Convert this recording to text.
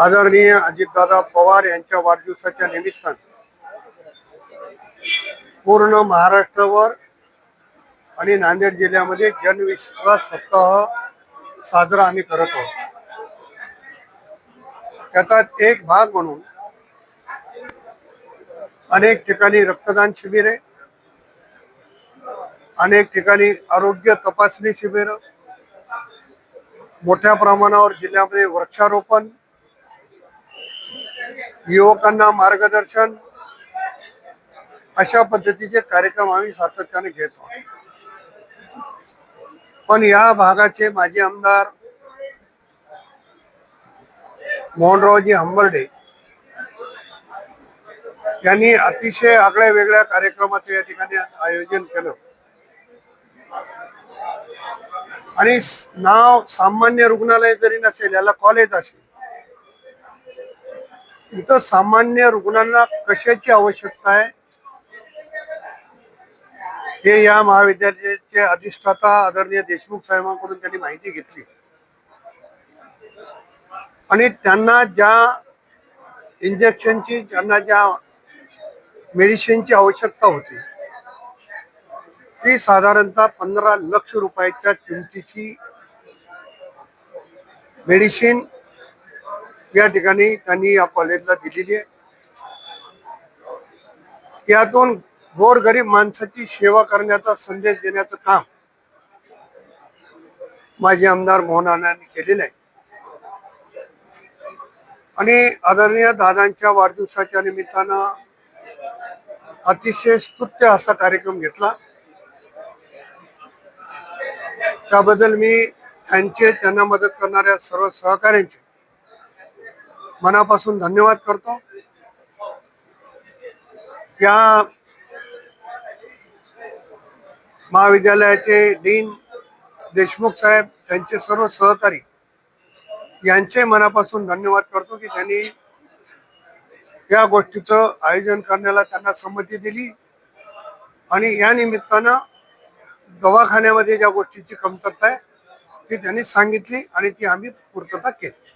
आदरणीय अजितदादा पवार यांच्या वाढदिवसाच्या निमित्तानं पूर्ण महाराष्ट्रावर आणि नांदेड जिल्ह्यामध्ये जनविश्वास सप्ताह साजरा आम्ही करत आहोत. त्याचा एक भाग म्हणून अनेक ठिकाणी रक्तदान शिबिरे अनेक ठिकाणी आरोग्य तपासणी शिबिरं मोठ्या प्रमाणावर जिल्ह्यामध्ये वृक्षारोपण युवकांना मार्गदर्शन अशा पद्धतीचे कार्यक्रम आम्ही सातत्याने घेतो पण या भागाचे माजी आमदार मोहनरावजी हंबर्डे यांनी अतिशय आगळ्या वेगळ्या कार्यक्रमाचं या ठिकाणी आयोजन केलं. आणि नाव सामान्य रुग्णालय जरी नसेल याला कॉलेज असेल इथं सामान्य रुग्णांना कशाची आवश्यकता आहे? हे या महाविद्यालयाचे अधिष्ठाता आदरणीय देशमुख साहेबांकडून त्यांनी माहिती घेतली. आणि त्यांना ज्या इंजेक्शनची त्यांना ज्या मेडिसिनची आवश्यकता होती ती साधारणतः पंधरा लक्ष रुपयाच्या किमतीची मेडिसिन या ठिकाणी त्यांनी या कॉलेजला दिलेली आहे. यातून गोरगरीब माणसाची सेवा करण्याचा संदेश देण्याचं काम माजी आमदार मोहन अण्णांनी केलेलं आहे. आणि आदरणीय दादांच्या वाढदिवसाच्या निमित्तानं अतिशय स्तुत्य असा कार्यक्रम घेतला. त्याबद्दल मी त्यांचे त्यांना मदत करणाऱ्या सर्व सहकाऱ्यांचे मनापासून धन्यवाद करतो. या महाविद्यालयाचे डीन देशमुख साहेब त्यांचे सर्व सहकारी यांचे मनापासून धन्यवाद करतो की त्यांनी या गोष्टीचं आयोजन करण्याला त्यांना संमती दिली. आणि या निमित्तानं दवाखान्यामध्ये ज्या गोष्टीची कमतरता आहे ती त्यांनी सांगितली आणि ती आम्ही पूर्तता केली.